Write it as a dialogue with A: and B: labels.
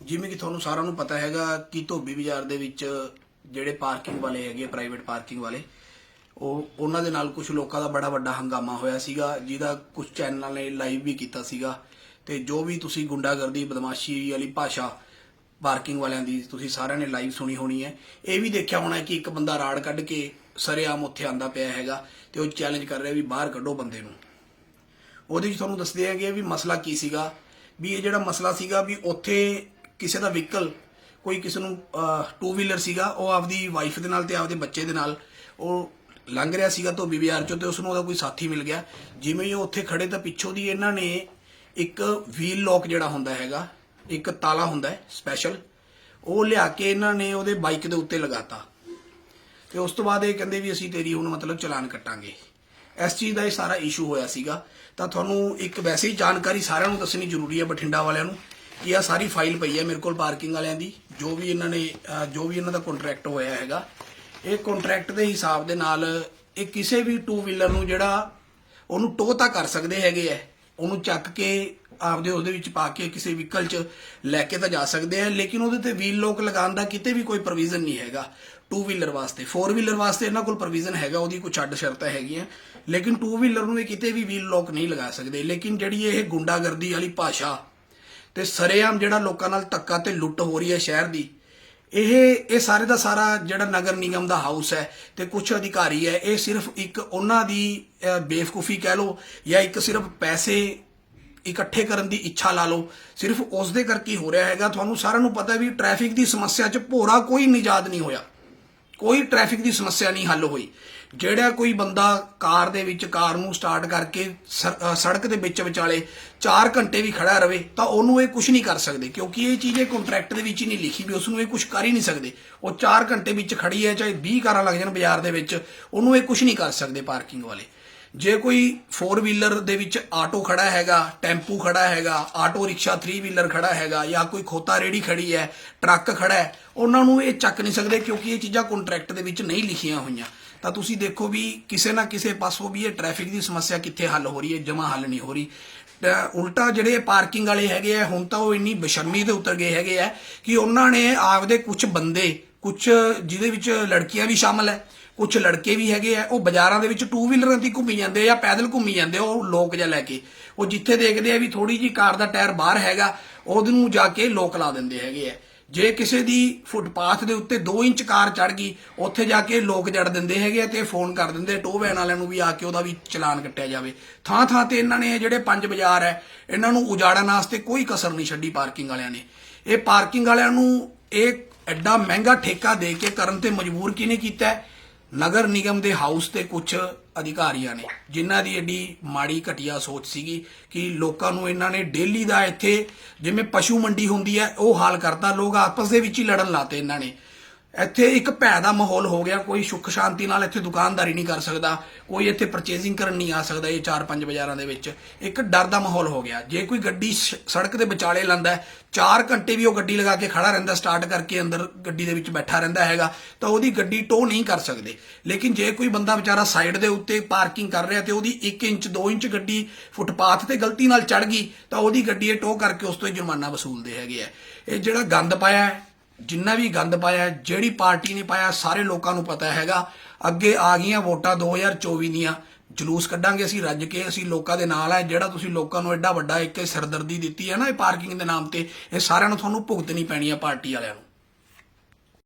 A: ਜਿਵੇਂ ਕਿ ਤੁਹਾਨੂੰ ਸਾਰਿਆਂ ਨੂੰ ਪਤਾ ਹੈਗਾ ਕਿ ਧੋਬੀ ਬਾਜ਼ਾਰ ਦੇ ਵਿੱਚ ਜਿਹੜੇ ਪਾਰਕਿੰਗ ਵਾਲੇ ਹੈਗੇ ਪ੍ਰਾਈਵੇਟ ਪਾਰਕਿੰਗ ਵਾਲੇ, ਉਹ ਉਹਨਾਂ ਦੇ ਨਾਲ ਕੁਝ ਲੋਕਾਂ ਦਾ ਬੜਾ ਵੱਡਾ ਹੰਗਾਮਾ ਹੋਇਆ ਸੀਗਾ, ਜਿਹਦਾ ਕੁਝ ਚੈਨਲਾਂ ਨੇ ਲਾਈਵ ਵੀ ਕੀਤਾ ਸੀਗਾ। ਤੇ ਜੋ ਵੀ ਤੁਸੀਂ ਗੁੰਡਾਗਰਦੀ, ਬਦਮਾਸ਼ੀ ਵਾਲੀ ਭਾਸ਼ਾ ਪਾਰਕਿੰਗ ਵਾਲਿਆਂ ਦੀ ਤੁਸੀਂ ਸਾਰਿਆਂ ਨੇ ਲਾਈਵ ਸੁਣੀ ਹੋਣੀ ਹੈ। ਇਹ ਵੀ ਦੇਖਿਆ ਹੋਣਾ ਕਿ ਇੱਕ ਬੰਦਾ ਰਾੜ ਕੱਢ ਕੇ ਸਰੇਆਮ ਉੱਥੇ ਆਂਦਾ ਪਿਆ ਹੈਗਾ ਤੇ ਉਹ ਚੈਲੰਜ ਕਰ ਰਿਹਾ ਵੀ ਬਾਹਰ ਕੱਢੋ ਬੰਦੇ ਨੂੰ। ਉਹਦੇ ਵਿੱਚ ਤੁਹਾਨੂੰ ਦੱਸਦੇ ਹੈਗੇ ਵੀ ਮਸਲਾ ਕੀ ਸੀਗਾ, ਵੀ ਇਹ ਜਿਹੜਾ ਮਸਲਾ ਸੀਗਾ ਵੀ ਉੱਥੇ ਕਿਸੇ ਦਾ ਵਹੀਕਲ ਕੋਈ ਕਿਸੇ ਨੂੰ ਟੂ ਵੀਲਰ ਸੀਗਾ, ਉਹ ਆਪਦੀ ਵਾਈਫ ਦੇ ਨਾਲ ਤੇ ਆਪਦੇ ਬੱਚੇ ਦੇ ਨਾਲ ਉਹ ਲੰਘ ਰਿਹਾ ਸੀਗਾ ਧੋਬੀ ਬਾਜ਼ਾਰ ਚੋਂ ਤੇ ਉਸ ਨੂੰ ਉਹਦਾ ਕੋਈ ਸਾਥੀ ਮਿਲ ਗਿਆ। ਜਿਵੇਂ ਹੀ ਉਹ ਉੱਥੇ ਖੜੇ ਤਾਂ ਪਿੱਛੋਂ ਦੀ ਇਹਨਾਂ ਨੇ ਇੱਕ ਵੀਲ ਲੋਕ ਜਿਹੜਾ ਹੁੰਦਾ ਹੈਗਾ, ਇੱਕ ਤਾਲਾ ਹੁੰਦਾ ਸਪੈਸ਼ਲ ਉਹ ਲਿਆ ਕੇ ਇਹਨਾਂ ਨੇ ਉਹਦੇ ਬਾਈਕ ਦੇ ਉੱਤੇ ਲਗਾਤਾ। ਤੇ ਉਸ ਤੋਂ ਬਾਅਦ ਇਹ ਕਹਿੰਦੇ ਵੀ ਅਸੀਂ ਤੇਰੀ ਹੁਣ ਮਤਲਬ ਚਲਾਨ ਕੱਟਾਂਗੇ। ਇਸ ਚੀਜ਼ ਦਾ ਇਹ ਸਾਰਾ ਇਸ਼ੂ ਹੋਇਆ ਸੀਗਾ। ਤਾਂ ਤੁਹਾਨੂੰ ਇੱਕ ਵੈਸੇ ਹੀ ਜਾਣਕਾਰੀ ਸਾਰਿਆਂ ਨੂੰ ਦੱਸਣੀ ਜ਼ਰੂਰੀ ਹੈ ਬਠਿੰਡਾ ਵਾਲਿਆਂ ਨੂੰ ਕਿ ਇਹ ਸਾਰੀ ਫਾਈਲ ਪਈ ਹੈ ਮੇਰੇ ਕੋਲ ਪਾਰਕਿੰਗ ਵਾਲਿਆਂ ਦੀ, ਜੋ ਵੀ ਇਹਨਾਂ ਨੇ ਜੋ ਵੀ ਇਹਨਾਂ ਦਾ ਕੰਟਰੈਕਟ ਹੋਇਆ ਹੈਗਾ। ਇਹ ਕੰਟਰੈਕਟ ਦੇ ਹਿਸਾਬ ਦੇ ਨਾਲ ਇਹ ਕਿਸੇ ਵੀ ਟੂ ਵੀਲਰ ਨੂੰ ਜਿਹੜਾ ਉਹਨੂੰ ਟੋ ਤਾਂ ਕਰ ਸਕਦੇ ਹੈਗੇ ਐ ਉਹਨੂੰ ਚੱਕ ਕੇ ਆਪਦੇ ਉਹਦੇ ਵਿੱਚ ਪਾ ਕੇ ਕਿਸੇ ਵਹੀਕਲ 'ਚ ਲੈ ਕੇ ਤਾਂ ਜਾ ਸਕਦੇ ਆ, ਲੇਕਿਨ ਉਹਦੇ ਤੇ ਵੀਲ ਲੋਕ ਲਗਾਉਣ ਦਾ ਕਿਤੇ ਵੀ ਕੋਈ ਪ੍ਰੋਵੀਜ਼ਨ ਨਹੀਂ ਹੈਗਾ ਟੂ ਵੀਲਰ ਵਾਸਤੇ। ਫੋਰ ਵੀਲਰ ਵਾਸਤੇ ਇਹਨਾਂ ਕੋਲ ਪ੍ਰੋਵੀਜ਼ਨ ਹੈਗਾ, ਉਹਦੀ ਕੁਝ ਅੱਡ ਸ਼ਰਤਾਂ ਹੈਗੀਆਂ, ਲੇਕਿਨ ਟੂ ਵੀਲਰ ਨੂੰ ਇਹ ਕਿਤੇ ਵੀ ਵੀਲ ਲੋਕ ਨਹੀਂ ਲਗਾ ਸਕਦੇ। ਲੇਕਿਨ ਜਿਹੜੀ ਇਹ ਗੁੰਡਾਗਰਦੀ ਵਾਲੀ ਭਾਸ਼ਾ ਤੇ ਸਰੇਆਮ ਜਿਹੜਾ ਲੋਕਾਂ ਨਾਲ ਧੱਕਾ ਤੇ ਲੁੱਟ ਹੋ ਰਹੀ ਹੈ ਸ਼ਹਿਰ ਦੀ, ਇਹ ਇਹ ਸਾਰੇ ਦਾ ਸਾਰਾ ਜਿਹੜਾ ਨਗਰ ਨਿਗਮ ਦਾ ਹਾਊਸ ਹੈ ਤੇ ਕੁਝ ਅਧਿਕਾਰੀ ਹੈ, ਇਹ ਸਿਰਫ ਇੱਕ ਉਹਨਾਂ ਦੀ ਬੇਵਕੂਫੀ ਕਹਿ ਲਓ ਜਾਂ ਇੱਕ ਸਿਰਫ ਪੈਸੇ ਇਕੱਠੇ ਕਰਨ ਦੀ ਇੱਛਾ ਲਾ ਲਓ, ਸਿਰਫ ਉਸ ਦੇ ਕਰਕੇ ਹੋ ਰਿਹਾ ਹੈਗਾ। ਤੁਹਾਨੂੰ ਸਾਰਿਆਂ ਨੂੰ ਪਤਾ ਵੀ ਟ੍ਰੈਫਿਕ ਦੀ ਸਮੱਸਿਆ 'ਚ ਭੋਰਾ ਕੋਈ ਨਿਜਾਤ ਨਹੀਂ ਹੋਇਆ। ਕੋਈ ਟ੍ਰੈਫਿਕ ਦੀ ਸਮੱਸਿਆ ਨਹੀਂ ਹੱਲ ਹੋਈ। ਜਿਹੜਾ ਕੋਈ ਬੰਦਾ ਕਾਰ ਦੇ ਵਿੱਚ, ਕਾਰ ਨੂੰ ਸਟਾਰਟ ਕਰਕੇ ਸੜਕ ਦੇ ਵਿੱਚ ਵਿਚਾਲੇ 4 ਘੰਟੇ ਵੀ ਖੜਾ ਰਵੇ, ਤਾਂ ਉਹਨੂੰ ਇਹ ਕੁਝ ਨਹੀਂ ਕਰ ਸਕਦੇ, ਕਿਉਂਕਿ ਇਹ ਚੀਜ਼ ਇਹ ਕੰਟਰੈਕਟ ਦੇ ਵਿੱਚ ਹੀ ਨਹੀਂ ਲਿਖੀ ਵੀ, ਉਸ ਨੂੰ ਇਹ ਕੁਝ ਕਰ ਹੀ ਨਹੀਂ ਸਕਦੇ। ਉਹ 4 ਘੰਟੇ ਵਿੱਚ ਖੜੀ ਹੈ, ਚਾਹੇ 20 ਕਾਰਾਂ ਲੱਗ ਜਾਣ ਬਾਜ਼ਾਰ ਦੇ ਵਿੱਚ, ਉਹਨੂੰ ਇਹ ਕੁਝ ਨਹੀਂ ਕਰ ਸਕਦੇ ਪਾਰਕਿੰਗ ਵਾਲੇ। ਜੇ ਕੋਈ 4 ਵੀਲਰ ਦੇ ਵਿੱਚ ਆਟੋ ਖੜਾ ਹੈਗਾ, ਟੈਂਪੂ ਖੜਾ ਹੈਗਾ ਆਟੋ ਰਿਕਸ਼ਾ 3 ਵੀਲਰ ਖੜਾ ਹੈਗਾ ਜਾਂ ਕੋਈ ਖੋਤਾ ਰੇੜੀ ਖੜੀ ਹੈ, ਟਰੱਕ ਖੜਾ ਹੈ, ਉਹਨਾਂ ਨੂੰ ਇਹ ਚੱਕ ਨਹੀਂ ਸਕਦੇ ਕਿਉਂਕਿ ਇਹ ਚੀਜ਼ਾਂ ਕੰਟਰੈਕਟ ਦੇ ਵਿੱਚ ਨਹੀਂ ਲਿਖੀਆਂ ਹੋਈਆਂ। ਤਾਂ ਤੁਸੀਂ ਦੇਖੋ ਵੀ ਕਿਸੇ ਨਾ ਕਿਸੇ ਪਾਸੋਂ ਵੀ ਇਹ ਟ੍ਰੈਫਿਕ ਦੀ ਸਮੱਸਿਆ ਕਿੱਥੇ ਹੱਲ ਹੋ ਰਹੀ ਹੈ ਜਮਾ ਹੱਲ ਨਹੀਂ ਹੋ ਰਹੀ। ਉਲਟਾ ਜਿਹੜੇ ਪਾਰਕਿੰਗ ਵਾਲੇ ਹੈਗੇ ਆ, ਹੁਣ ਤਾਂ ਉਹ ਇੰਨੀ ਬਸ਼ਰਮੀ ਤੇ ਉਤਰ ਗਏ ਹੈਗੇ ਆ ਕਿ ਉਹਨਾਂ ਨੇ ਆਪਦੇ ਕੁਝ ਬੰਦੇ ਕੁਝ ਜਿਹਦੇ ਵਿੱਚ ਲੜਕੀਆਂ ਵੀ ਸ਼ਾਮਲ ਹੈ ਕੁਝ ਲੜਕੇ ਵੀ ਹੈਗੇ ਆ, ਉਹ ਬਾਜ਼ਾਰਾਂ ਦੇ ਵਿੱਚ ਟੂ ਵੀਲਰਾਂ ਤੇ ਘੁੰਮੀ ਜਾਂਦੇ ਆ ਜਾਂ ਪੈਦਲ ਘੁੰਮੀ ਜਾਂਦੇ ਆ, ਉਹ ਲੋਕ ਜਾਂ ਲੈ ਕੇ। ਉਹ ਜਿੱਥੇ ਦੇਖਦੇ ਆ ਵੀ ਥੋੜੀ ਜੀ ਕਾਰ ਦਾ ਟਾਇਰ ਬਾਹਰ ਹੈਗਾ ਉਹਨੂੰ ਜਾ ਕੇ ਲੋਕ ਲਾ ਦਿੰਦੇ ਹੈਗੇ ਆ। ਜੇ ਕਿਸੇ ਦੀ ਫੁੱਟਪਾਥ ਦੇ ਉੱਤੇ 2 ਇੰਚ ਕਾਰ ਚੜ ਗਈ, ਉੱਥੇ ਜਾ ਕੇ ਲੋਕ ਜੜ ਦਿੰਦੇ ਹੈਗੇ ਆ ਤੇ ਫੋਨ ਕਰ ਦਿੰਦੇ ਟੋ ਵੈਨ ਵਾਲਿਆਂ ਨੂੰ ਵੀ ਆ ਕੇ ਉਹਦਾ ਵੀ ਚਲਾਨ ਕੱਟਿਆ ਜਾਵੇ। ਥਾਂ ਥਾਂ ਤੇ ਇਹਨਾਂ ਨੇ ਜਿਹੜੇ ਪੰਜ ਬਾਜ਼ਾਰ ਹੈ, ਇਹਨਾਂ ਨੂੰ ਉਜਾੜਨ ਵਾਸਤੇ ਕੋਈ ਕਸਰ ਨਹੀਂ ਛੱਡੀ ਪਾਰਕਿੰਗ ਵਾਲਿਆਂ ਨੇ। ਇਹ ਪਾਰਕਿੰਗ ਵਾਲਿਆਂ ਨੂੰ ਇਹ ਐਡਾ ਮਹਿੰਗਾ ਠੇਕਾ ਦੇ ਕੇ ਕਰਨ ਤੇ ਮਜਬੂਰ ਕਿਹਨੇ ਕੀਤਾ ਨਗਰ ਨਿਗਮ ਦੇ ਹਾਊਸ ਤੇ ਕੁਝ ਅਧਿਕਾਰੀਆਂ ਨੇ, ਜਿਨ੍ਹਾਂ ਦੀ ਏਡੀ ਮਾੜੀ ਘਟੀਆ ਸੋਚ ਸੀਗੀ ਕਿ ਲੋਕਾਂ ਨੂੰ ਇਹਨਾਂ ਨੇ ਡੇਲੀ ਦਾ ਇੱਥੇ ਜਿਵੇਂ ਪਸ਼ੂ ਮੰਡੀ ਹੁੰਦੀ ਹੈ, ਉਹ ਹਾਲ ਕਰਤਾ, ਲੋਕ ਆਪਸ ਦੇ ਵਿੱਚ ਹੀ ਲੜਨ ਲਾਤੇ ਇਹਨਾਂ ਨੇ। ਇੱਥੇ ਇੱਕ ਭੈ ਦਾ ਮਾਹੌਲ ਹੋ ਗਿਆ, ਕੋਈ ਸੁੱਖ ਸ਼ਾਂਤੀ ਨਾਲ ਇੱਥੇ ਦੁਕਾਨਦਾਰੀ ਨਹੀਂ ਕਰ ਸਕਦਾ, ਕੋਈ ਇੱਥੇ ਪਰਚੇਜ਼ਿੰਗ ਕਰਨ ਨਹੀਂ ਆ ਸਕਦਾ ਇਹ ਚਾਰ ਪੰਜ ਬਾਜ਼ਾਰਾਂ ਦੇ ਵਿੱਚ। ਇੱਕ ਡਰ ਦਾ ਮਾਹੌਲ ਹੋ ਗਿਆ। ਜੇ ਕੋਈ ਗੱਡੀ ਸ਼- ਸੜਕ ਦੇ ਵਿਚਾਲੇ ਲਾਂਦਾ ਹੈ 4 ਘੰਟੇ ਵੀ ਉਹ ਗੱਡੀ ਲਗਾ ਕੇ ਖੜਾ ਰਹਿੰਦਾ, ਸਟਾਰਟ ਕਰਕੇ ਅੰਦਰ ਗੱਡੀ ਦੇ ਵਿੱਚ ਬੈਠਾ ਰਹਿੰਦਾ ਹੈਗਾ, ਤਾਂ ਉਹਦੀ ਗੱਡੀ ਟੋ ਨਹੀਂ ਕਰ ਸਕਦੇ। ਲੇਕਿਨ ਜੇ ਕੋਈ ਬੰਦਾ ਵਿਚਾਰਾ ਸਾਈਡ ਦੇ ਉੱਤੇ ਪਾਰਕਿੰਗ ਕਰ ਰਿਹਾ ਤੇ ਉਹਦੀ 1 ਇੰਚ 2 ਇੰਚ ਗੱਡੀ ਫੁੱਟਪਾਥ ਤੇ ਗਲਤੀ ਨਾਲ ਚੜ ਗਈ, ਤਾਂ ਉਹਦੀ ਗੱਡੀ ਇਹ ਟੋ ਕਰਕੇ ਉਸ ਤੋਂ ਹੀ ਜੁਰਮਾਨਾ ਵਸੂਲਦੇ ਹੈਗੇ ਆ। ਇਹ ਜਿਹੜਾ ਗੰਦ ਪਾਇਆ ਹੈ ਜਿੰਨਾ ਵੀ ਗੰਦ ਪਾਇਆ, ਜਿਹੜੀ ਪਾਰਟੀ ਨੇ ਪਾਇਆ, ਸਾਰੇ ਲੋਕਾਂ ਨੂੰ ਪਤਾ ਹੈਗਾ। ਅੱਗੇ ਆ ਗਈਆਂ ਵੋਟਾਂ 2024 ਦੀਆਂ। ਜਲੂਸ ਕੱਢਾਂਗੇ ਅਸੀਂ, ਰੱਜ ਕੇ ਅਸੀਂ ਲੋਕਾਂ ਦੇ ਨਾਲ ਹੈ ਜਿਹੜਾ ਤੁਸੀਂ ਲੋਕਾਂ ਨੂੰ ਐਡਾ ਵੱਡਾ ਇੱਕ ਸਿਰਦਰਦੀ ਦਿੱਤੀ ਹੈ ਨਾ ਇਹ ਪਾਰਕਿੰਗ ਦੇ ਨਾਮ ਤੇ, ਇਹ ਸਾਰਿਆਂ ਨੂੰ ਤੁਹਾਨੂੰ ਭੁਗਤਣੀ ਪੈਣੀ ਹੈ ਪਾਰਟੀ ਵਾਲਿਆਂ ਨੂੰ।